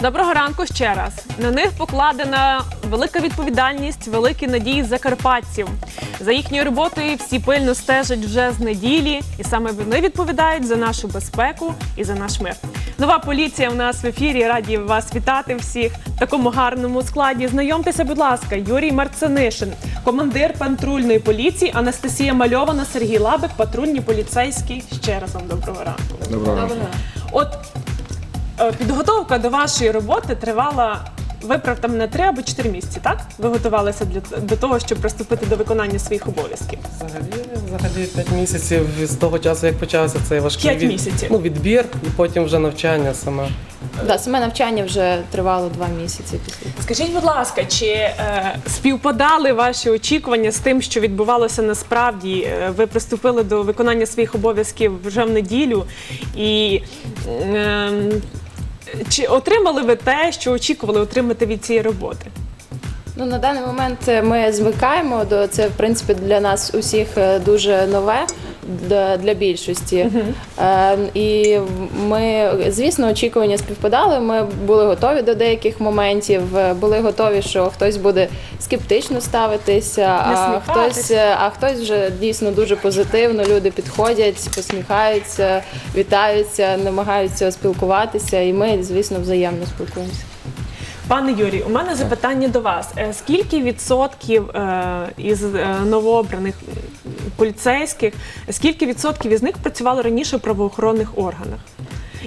Доброго ранку ще раз. На них покладена велика відповідальність, великі надії закарпатців. За їхньою роботою всі пильно стежать вже з неділі, і саме вони відповідають за нашу безпеку і за наш мир. Нова поліція у нас в ефірі. Раді вас вітати всіх в такому гарному складі. Знайомтеся, будь ласка, Юрій Марцинишин, командир патрульної поліції, Анастасія Мальована, Сергій Лабик, патрульні поліцейські. Ще раз вам доброго ранку. Доброго ранку. От е, підготовка до вашої роботи тривала. Виправте мене три або чотири місяці, так? Ви готувалися для до того, щоб приступити до виконання своїх обов'язків. Взагалі, взагалі 5 місяців з того часу, як почався цей важкий П'ять місяців. Ну, відбір і потім вже навчання саме. Да, саме навчання вже тривало два місяці після. Скажіть, будь ласка, чи е, співпадали ваші очікування з тим, що відбувалося насправді? Е, ви приступили до виконання своїх обов'язків вже в неділю, і е, чи отримали ви те, що очікували отримати від цієї роботи? Ну на даний момент ми звикаємо до це, в принципі, для нас усіх е, дуже нове. Для, для більшості е, і ми, звісно, очікування співпадали. Ми були готові до деяких моментів. е, Були готові, що хтось буде скептично ставитися, а хтось, е, а хтось вже дійсно дуже позитивно. Люди підходять, посміхаються, вітаються, намагаються спілкуватися. І ми, звісно, взаємно спілкуємося. Пане Юрій, у мене запитання до вас: Е, скільки відсотків е, із е, новообраних поліцейських, скільки відсотків із них працювали раніше в правоохоронних органах?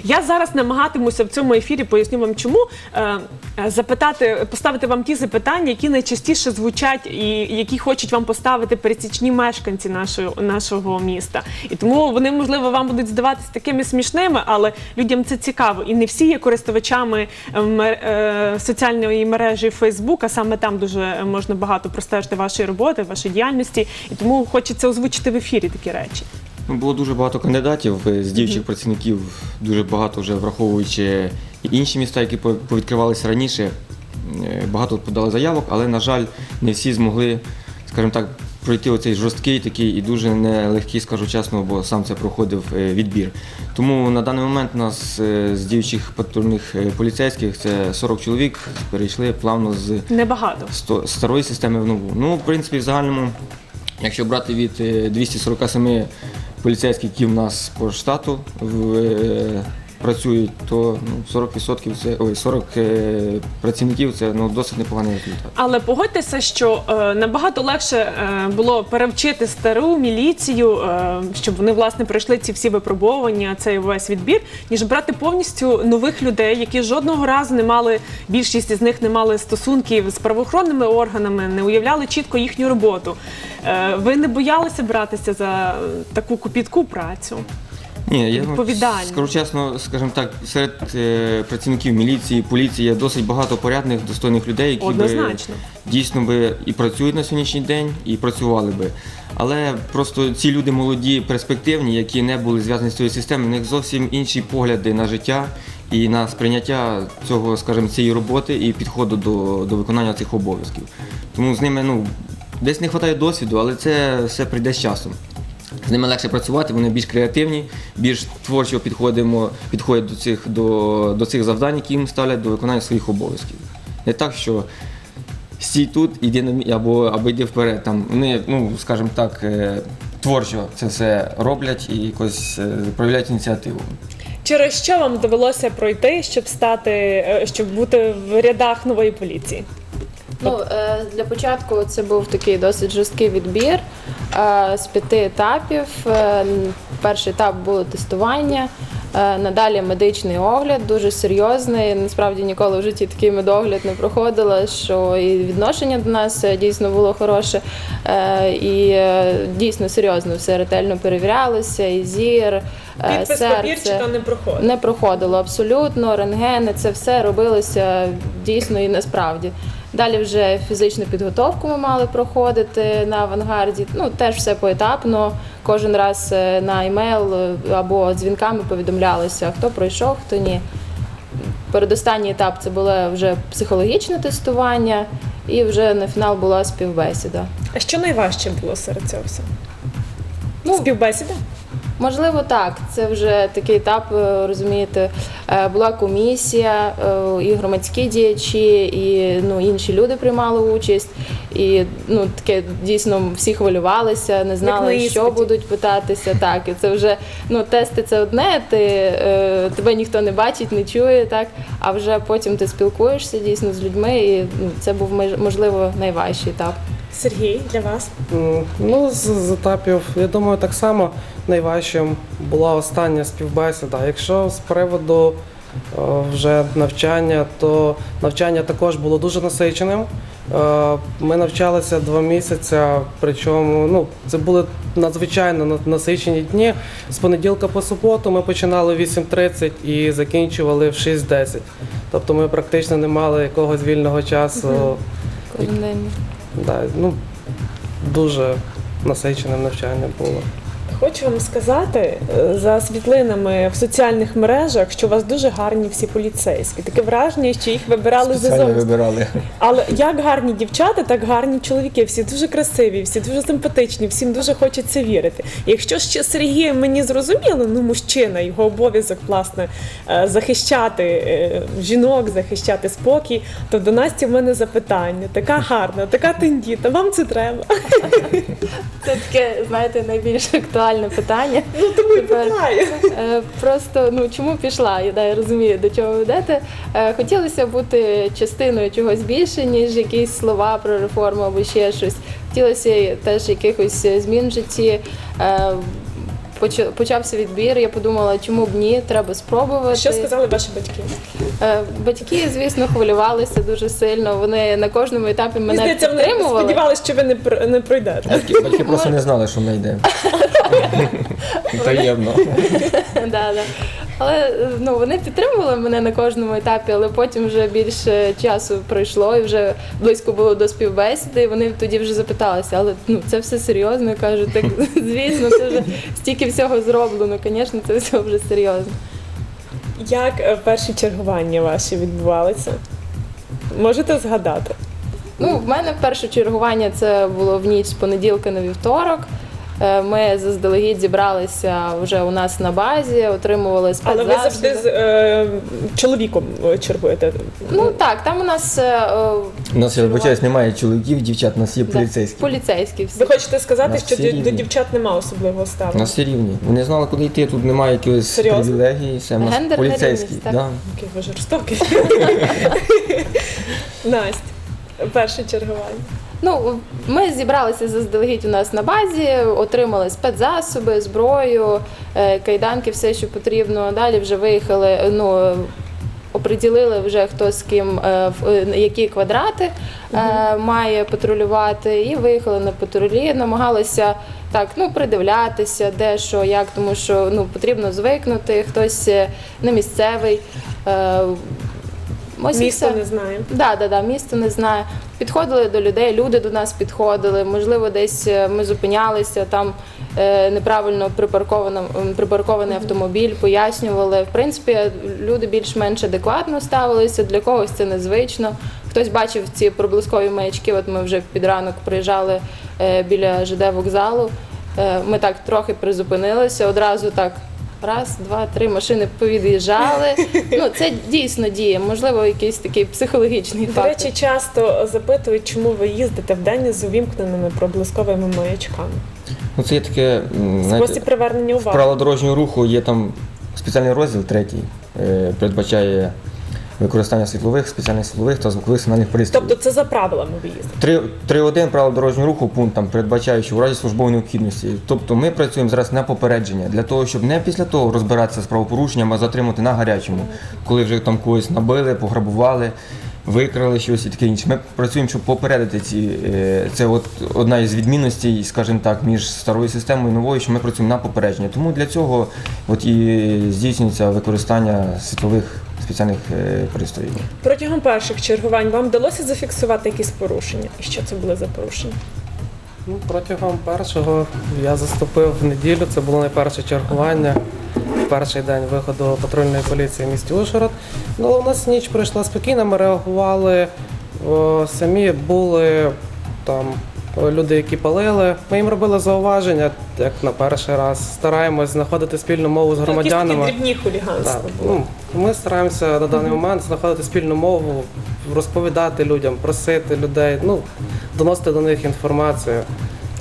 Я зараз намагатимуся в цьому ефірі поясню вам, чому е, е, запитати, поставити вам ті запитання, які найчастіше звучать і які хочуть вам поставити пересічні мешканці нашого, нашого міста. І тому вони, можливо, вам будуть здаватися такими смішними, але людям це цікаво. І не всі є користувачами е, е, соціальної мережі Facebook, а саме там дуже можна багато простежити вашої роботи, вашої діяльності. І тому хочеться озвучити в ефірі такі речі. Ну, Було дуже багато кандидатів е, з діючих працівників, дуже багато вже враховуючи інші міста, які по- повідкривалися раніше. Е, Багато подали заявок, але, на жаль, не всі змогли, скажімо так, пройти оцей жорсткий такий і дуже нелегкий, скажу чесно, бо сам це проходив е, відбір. Тому на даний момент у нас з діючих патрульних поліцейських це 40 чоловік перейшли плавно з Небагато. старої системи в нову. Ну, в принципі, в загальному, якщо брати від е, 247 поліцейських, які в нас по штату в, е, працюють, то ну, 40% це ой, 40 е, працівників це ну, досить непоганий результат. Але погодьтеся, що е, набагато легше е, було перевчити стару міліцію, е, щоб вони власне пройшли ці всі випробовування, цей весь відбір, ніж брати повністю нових людей, які жодного разу не мали, більшість із них не мали стосунків з правоохоронними органами, не уявляли чітко їхню роботу. Е, ви не боялися братися за таку копітку працю? Ні, я Відповідально. скажу чесно, скажімо так, серед е, працівників міліції, поліції є досить багато порядних, достойних людей, які би Однозначно. дійсно би і працюють на сьогоднішній день, і працювали би. Але просто ці люди молоді, перспективні, які не були зв'язані з цією системою, в них зовсім інші погляди на життя і на сприйняття цього, скажімо, цієї роботи і підходу до, до виконання цих обов'язків. Тому з ними ну, десь не вистачає досвіду, але це все прийде з часом. З ними легше працювати, вони більш креативні, більш творчо підходимо, підходять до цих, до, до цих завдань, які їм ставлять до виконання своїх обов'язків. Не так, що стій тут, іди на або, або йди вперед. Там вони, ну скажімо так, е, творчо це все роблять і якось е, проявляють ініціативу. Через що вам довелося пройти, щоб стати, е, щоб бути в рядах нової поліції? Ну, е, для початку це був такий досить жорсткий відбір е, з п'яти етапів. Е, Перший етап було тестування. Надалі медичний огляд, дуже серйозний. Насправді ніколи в житті такий медогляд не проходила, що і відношення до нас дійсно було хороше. І дійсно серйозно все ретельно перевірялося, і зір, Підпис серце. не проходить. Не проходило абсолютно, рентгени, це все робилося дійсно і насправді. Далі вже фізичну підготовку ми мали проходити на авангарді. Ну теж все поетапно. Кожен раз е, на емейл е, або дзвінками повідомлялося, хто пройшов, хто ні. Передостанній етап це було вже психологічне тестування, і вже на фінал була співбесіда. А що найважче було серед цього всього? Ну, Співбесіда? Можливо, так. Це вже такий етап, е, розумієте, е, була комісія, е, і громадські діячі, і ну, інші люди приймали участь. І ну, таке дійсно всі хвилювалися, не знали, що будуть питатися. Так, і це вже ну, тести це одне, ти, е, тебе ніхто не бачить, не чує, так, а вже потім ти спілкуєшся дійсно з людьми, і ну, це був мож- можливо найважчий етап. Сергій, для вас? Ну, з, з етапів, я думаю, так само найважчим була остання співбесіда. Якщо з приводу е, вже навчання, то навчання також було дуже насиченим. Е, Ми навчалися два місяці, причому ну, це були надзвичайно на- насичені дні. З понеділка по суботу ми починали в 8.30 і закінчували в 6.10. Тобто ми практично не мали якогось вільного часу. Кожен день. Да, ну, дуже насиченим навчання було. Хочу вам сказати е, за світлинами в соціальних мережах, що у вас дуже гарні всі поліцейські. Таке враження, що їх вибирали Спеціально зазом. вибирали. Але як гарні дівчата, так гарні чоловіки. Всі дуже красиві, всі дуже симпатичні, всім дуже хочеться вірити. Якщо ще Сергій мені зрозуміло, ну мужчина, його обов'язок власне е, захищати е, жінок, захищати спокій, то до Насті в мене запитання. Така гарна, така тендіта. Вам це треба? Це таке, знаєте, найбільш актуальне питання. Ну тому і питаю. е, Просто ну чому пішла? Я, да, я розумію, до чого ви. Е, Хотілося бути частиною чогось більше, ніж якісь слова про реформу або ще щось. Хотілося теж якихось змін в житті. Поча- Почався відбір. Я подумала, чому б ні, треба спробувати. Що сказали ваші батьки? Е, Батьки, звісно, хвилювалися дуже сильно. Вони на кожному етапі мене здається, вони підтримували. сподівалися, що ви не пр- не пройдете. Батьки, батьки просто не знали, що ми йдемо. Таємно. да, да. Але е, ну, вони підтримували мене на кожному етапі, але потім вже більше часу пройшло і вже близько було до співбесіди. І вони тоді вже запиталися, але ну це все серйозно. Я кажу, так звісно, це вже стільки всього зроблено. Звісно, це все вже серйозно. Як е, перші чергування ваші відбувалися? Можете згадати? Ну, в мене перше чергування це було в ніч з понеділка на вівторок. Е, Ми заздалегідь зібралися вже у нас на базі, отримували Але ви завжди з е, чоловіком е, чергуєте. Ну так, там у нас е, е, У нас, я вибачаюсь, немає чоловіків, дівчат, у нас є да, поліцейські. поліцейські всі. Ви хочете сказати, що до, рівні. до дівчат нема особливого У нас всі рівні. Вони знали, куди йти, тут немає якихось Серйозно? привілегій, все, у нас Гендерна поліцейські. рівність, так. Да. Який ви жорстокий. Настя, перше чергування. Ну, ми зібралися заздалегідь у нас на базі, отримали спецзасоби, зброю, е, кайданки, все, що потрібно. Далі вже виїхали. Ну, Оприділили вже хто з ким е, е, які квадрати е, має патрулювати, і виїхали на патрулі, намагалися так ну придивлятися, де що, як, тому що ну потрібно звикнути, хтось не місцевий. Ось і Місто все. не знаю. Да, да, да, місто не знаю. Підходили до людей, люди до нас підходили. Можливо, десь е, ми зупинялися, там е, неправильно припарковано, м, припаркований автомобіль, пояснювали. В принципі, люди більш-менш адекватно ставилися. Для когось це незвично. Хтось бачив ці проблискові маячки. От ми вже під ранок приїжджали е, біля ЖД вокзалу. Е, Ми так трохи призупинилися, одразу так. Раз, два, три машини повід'їжджали. Ну це дійсно діє. Можливо, якийсь такий психологічний До фактор. речі, часто запитують, чому ви їздите вдень з увімкненими проблисковими маячками. Ну, це є таке, м, Спосіб знаєте, привернення в уваги. правила дорожнього руху є там спеціальний розділ третій, е, передбачає використання світлових, спеціальних світлових та звукових сигнальних пристроїв. Тобто це за правилами ви їздите. 3 3.1 правил дорожнього руху пункт там передбачаючи у разі службової необхідності. Тобто ми працюємо зараз на попередження для того, щоб не після того розбиратися з правопорушенням, а затримати на гарячому, коли вже там когось набили, пограбували. Викрали щось і таке інше. Ми працюємо, щоб попередити ці. е, Це от одна із відмінностей, скажімо так, між старою системою і новою, що ми працюємо на попередження. Тому для цього от і здійснюється використання світлових спеціальних е, пристроїв. Протягом перших чергувань вам вдалося зафіксувати якісь порушення? І що це були за порушення? Ну, протягом першого я заступив в неділю. Це було найперше чергування. Перший день виходу патрульної поліції в місті Ужгород. Ну, у нас ніч пройшла спокійно, ми реагували. О, самі були там люди, які палили. Ми їм робили зауваження, як на перший раз. Стараємось знаходити спільну мову з громадянами. такі дрібні хуліганства Так, ну, ми стараємося на даний момент знаходити спільну мову, розповідати людям, просити людей, ну, доносити до них інформацію.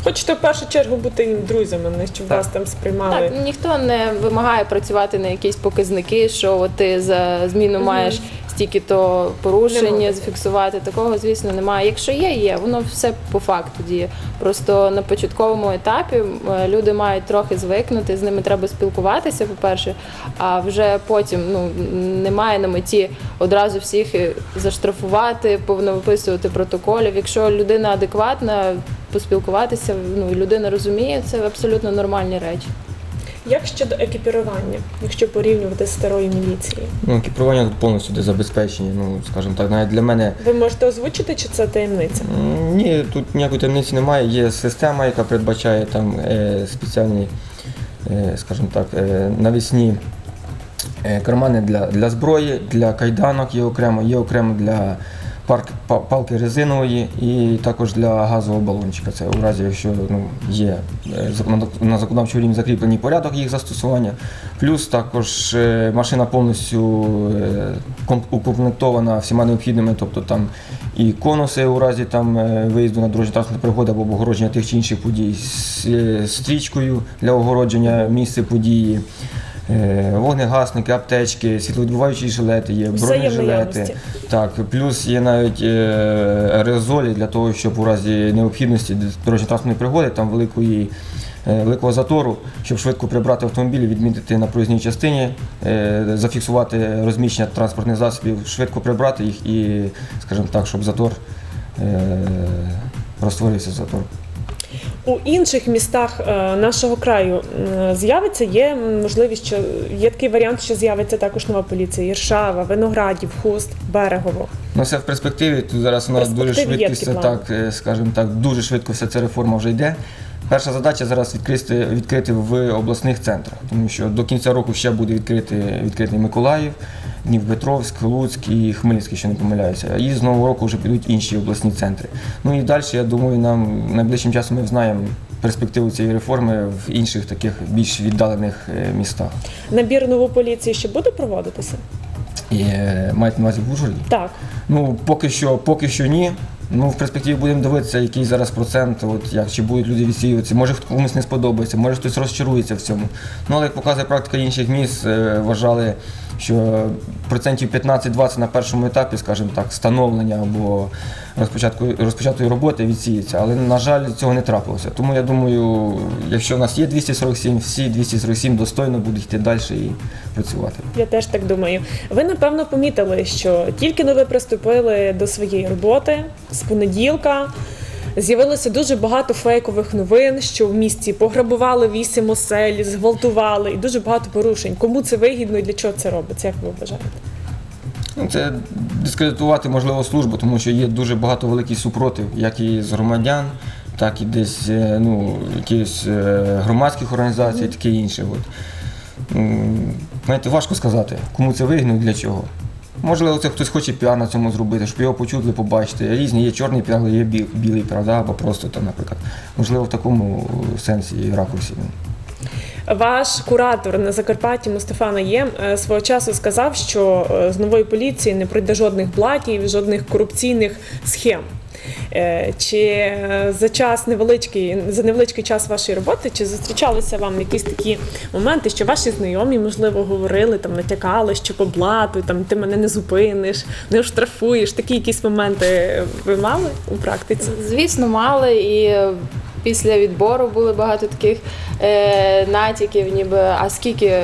Хочете в першу чергу бути їм друзями, не щоб Так. вас там сприймали. Так, ніхто не вимагає працювати на якісь показники, що от ти за зміну маєш стільки то порушень Немає. зафіксувати. Такого, звісно, немає. Якщо є, є. Воно все по факту діє. Просто на початковому етапі е, люди мають трохи звикнути, з ними треба спілкуватися, по-перше, а вже потім ну, немає на меті одразу всіх е, заштрафувати, повновиписувати протоколів. Якщо людина адекватна, поспілкуватися, ну і людина розуміє, це абсолютно нормальні речі. Як щодо екіпірування, якщо порівнювати з старою міліцією? Ну, екіпірування тут повністю де забезпечені. Ну, скажімо так, навіть для мене Ви можете озвучити, чи це таємниця? Ні, тут ніякої таємниці немає. Є система, яка передбачає там е, спеціальні, е, скажімо так, е, навісні е, кармани для, для зброї, для кайданок є окремо, є окремо для палки резинової і також для газового балончика. Це у разі, якщо ну, є е, на законодавчому рівні закріплений порядок їх застосування. Плюс також е, машина повністю е, укомплектована всіма необхідними, тобто там і конуси у разі там виїзду на дорожньо транспортну пригоду або огородження тих чи інших подій, з стрічкою для огородження місця події. Е, Вогнегасники, аптечки, світловідбиваючі жилети є, Все є в бронежилети. наявності. Так, плюс є навіть е, аерозолі для того, щоб у разі необхідності дорожньо-транспортної пригоди, там великої, е, великого затору, щоб швидко прибрати автомобіль, відмітити на проїзній частині, е, зафіксувати розміщення транспортних засобів, швидко прибрати їх і, скажімо так, щоб затор е, розтворився затор. У інших містах е, нашого краю з'явиться, є можливість, що є такий варіант, що з'явиться також нова поліція. Іршава, Виноградів, Хуст, Берегово. Ну, все в перспективі. Тут зараз у нас дуже все так, е, скажімо так, дуже швидко вся ця реформа вже йде. Перша задача зараз відкрити, відкрити в обласних центрах, тому що до кінця року ще буде відкрити, відкритий Миколаїв, Дніпропетровськ, Луцьк і Хмельницький, що не помиляюся. І з нового року вже підуть інші обласні центри. Ну і далі, я думаю, нам найближчим часом ми знаємо перспективу цієї реформи в інших таких більш віддалених е, містах. Набір нової поліції ще буде проводитися? Е, на увазі в Ужгороді? Так. Ну, поки що, поки що ні. Ну, в перспективі будемо дивитися, який зараз процент, от як чи будуть люди відсіюватися. Може комусь не сподобається, може хтось розчарується в цьому. Ну, але як показує практика інших міст, е, вважали, що процентів 15-20 на першому етапі, скажімо так, становлення або розпочатку розпочатої роботи відсіються. Але, на жаль, цього не трапилося. Тому я думаю, якщо в нас є 247, всі 247 достойно будуть йти далі і працювати. Я теж так думаю. Ви напевно помітили, що тільки но ви приступили до своєї роботи з понеділка. З'явилося дуже багато фейкових новин, що в місті пограбували вісім осель, зґвалтували і дуже багато порушень. Кому це вигідно і для чого це робиться? Як ви вважаєте? Ну, Це дискредитувати можливо службу, тому що є дуже багато великий супротив, як і з громадян, так і десь е, ну, якихось е, громадських організацій, таке інше. От. Знаєте, важко сказати, кому це вигідно і для чого. Можливо, це хтось хоче піар на цьому зробити, щоб його почути, побачити. Різні є чорний піар, є білий піар, да, або просто там, наприклад. Можливо, в такому сенсі і ракурсі. Ваш куратор на Закарпатті Мустафа Наєм е, свого часу сказав, що е, з нової поліції не пройде жодних блатів, жодних корупційних схем. Е, Чи за час невеличкий за невеличкий час вашої роботи, чи зустрічалися вам якісь такі моменти, що ваші знайомі, можливо, говорили там, натякали, що по блату там ти мене не зупиниш, не оштрафуєш? Такі якісь моменти ви мали у практиці? Звісно, мали і після відбору було багато таких е, натяків, ніби а скільки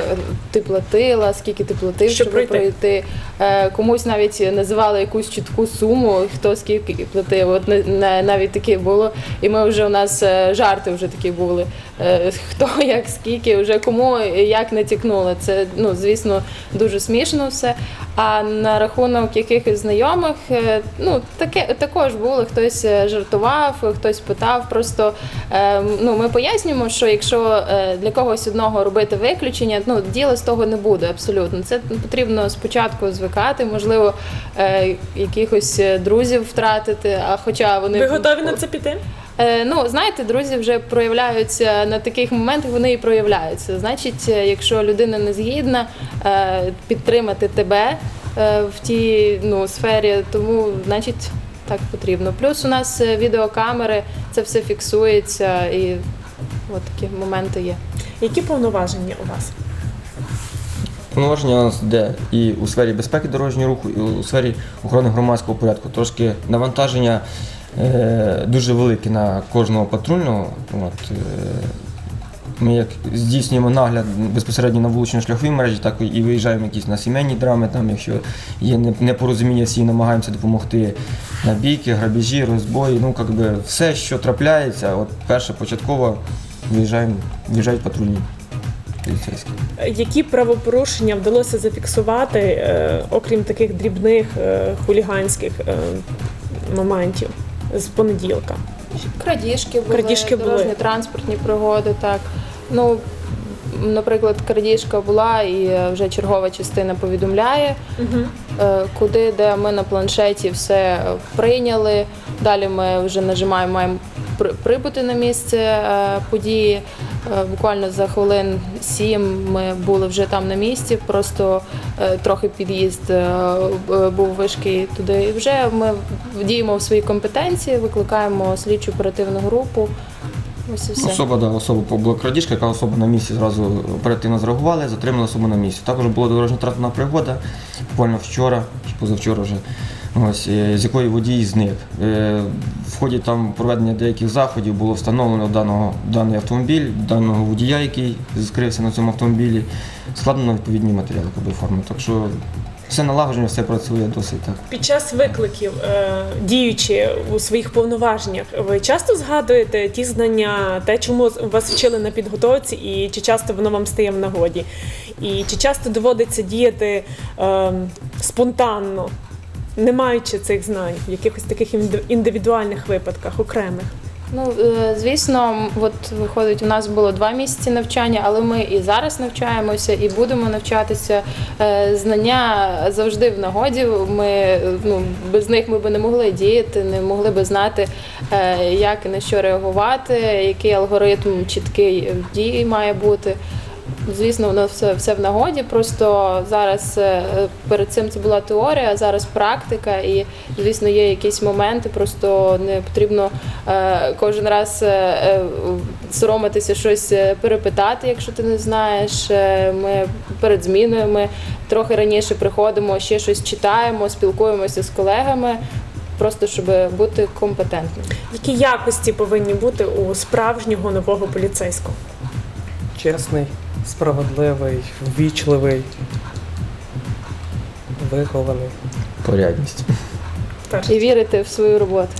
ти платила, скільки ти платив, Щоб щоб пройти. Е, комусь навіть називали якусь чітку суму, хто скільки платив. От на- на- навіть таке було. І ми вже у нас е, жарти вже такі були. Е, хто як скільки, вже кому як натякнули. Це ну звісно дуже смішно все. А на рахунок якихось знайомих, ну таке також було. Хтось жартував, хтось питав. Просто ну ми пояснюємо, що якщо для когось одного робити виключення, ну діла з того не буде абсолютно. Це потрібно спочатку звикати, можливо, е, якихось е, друзів втратити. А хоча вони Ви готові на це піти? Е, ну, знаєте, друзі вже проявляються на таких моментах, вони і проявляються. Значить, якщо людина не згідна е, підтримати тебе е, в тій ну, сфері, тому значить так потрібно. Плюс у нас відеокамери, це все фіксується і от такі моменти є. Які повноваження у вас? Повноваження у нас йде і у сфері безпеки дорожнього руху, і у сфері охорони громадського порядку. Трошки навантаження е, дуже велике на кожного патрульного. От, е, ми як здійснюємо нагляд безпосередньо на вулично-шляховій мережі, так і виїжджаємо якісь на сімейні драми, там, якщо є не- непорозуміння, всі намагаємося допомогти на бійки, грабежі, розбої. Ну, як би, все, що трапляється, от перше початково виїжджаємо, виїжджають патрульні поліцейські. Які правопорушення вдалося зафіксувати, е, окрім таких дрібних е, хуліганських е, моментів з понеділка? Крадіжки були, Крадіжки були. дорожньо-транспортні пригоди, так. Ну, наприклад, крадіжка була і вже чергова частина повідомляє, е, куди, де ми на планшеті все е, прийняли. Далі ми вже нажимаємо, маємо при- прибути на місце е, події. Е, Буквально за хвилин сім ми були вже там на місці, просто е, трохи під'їзд е, був важкий туди. І вже ми діємо в свої компетенції, викликаємо слідчу оперативну групу. Ось все. Особа, да, особа була крадіжка, яка особа на місці зразу оперативно зреагували, затримали особу на місці. Також була дорожньо транспортна пригода, буквально вчора чи позавчора вже. Ось, е, з якої водій зник. Е, В ході там проведення деяких заходів було встановлено даного, даний автомобіль, даного водія, який скрився на цьому автомобілі, складено відповідні матеріали форми. Так що все налагоджено, все працює досить так. Під час викликів, е, діючи у своїх повноваженнях, ви часто згадуєте ті знання, те, чому вас вчили на підготовці, і чи часто воно вам стає в нагоді? І чи часто доводиться діяти е, спонтанно, не маючи цих знань в якихось таких інди- індивідуальних випадках, окремих? Ну, е, звісно, от виходить, у нас було два місяці навчання, але ми і зараз навчаємося, і будемо навчатися. Е, Знання завжди в нагоді. Ми ну без них ми би не могли діяти, не могли би знати, е, як і на що реагувати, який алгоритм чіткий дії має бути. Звісно, у нас все, все в нагоді. Просто зараз е, перед цим це була теорія, а зараз практика, і звісно, є якісь моменти. Просто не потрібно е, кожен раз е, соромитися щось перепитати, якщо ти не знаєш. Ми перед зміною ми трохи раніше приходимо, ще щось читаємо, спілкуємося з колегами, просто щоб бути компетентним. Які якості повинні бути у справжнього нового поліцейського? Чесний, справедливий, ввічливий, вихований. Порядність. Так. І вірити в свою роботу.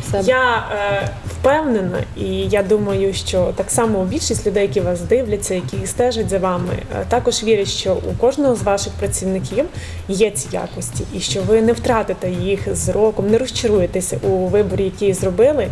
В себе. Я е, впевнена, і я думаю, що так само більшість людей, які вас дивляться, які стежать за вами, е, також вірять, що у кожного з ваших працівників є ці якості, і що ви не втратите їх з роком, не розчаруєтеся у виборі, який зробили.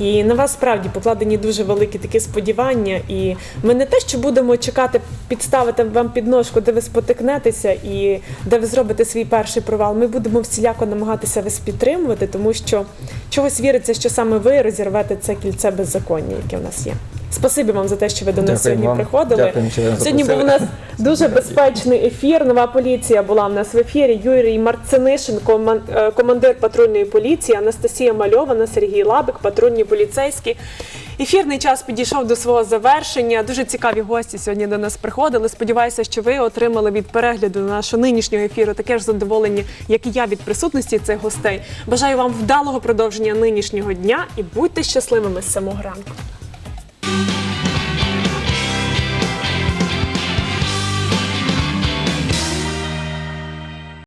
І на вас справді покладені дуже великі такі сподівання. І ми не те, що будемо чекати, підставити вам підножку, де ви спотикнетеся і де ви зробите свій перший провал. Ми будемо всіляко намагатися вас підтримувати, тому що чогось віриться, що саме ви розірвете це кільце беззаконня, яке в нас є. Спасибі вам за те, що ви до нас сьогодні вам. приходили. Дякую, що ви сьогодні був у нас дуже безпечний ефір. Нова поліція була в нас в ефірі. Юрій Марцинишин, е, командир патрульної поліції, Анастасія Мальована, Сергій Лабик, патрульні поліцейські. Ефірний час підійшов до свого завершення. Дуже цікаві гості сьогодні до нас приходили. Сподіваюся, що ви отримали від перегляду нашого нинішнього ефіру таке ж задоволення, як і я від присутності цих гостей. Бажаю вам вдалого продовження нинішнього дня і будьте щасливими з самого ранку.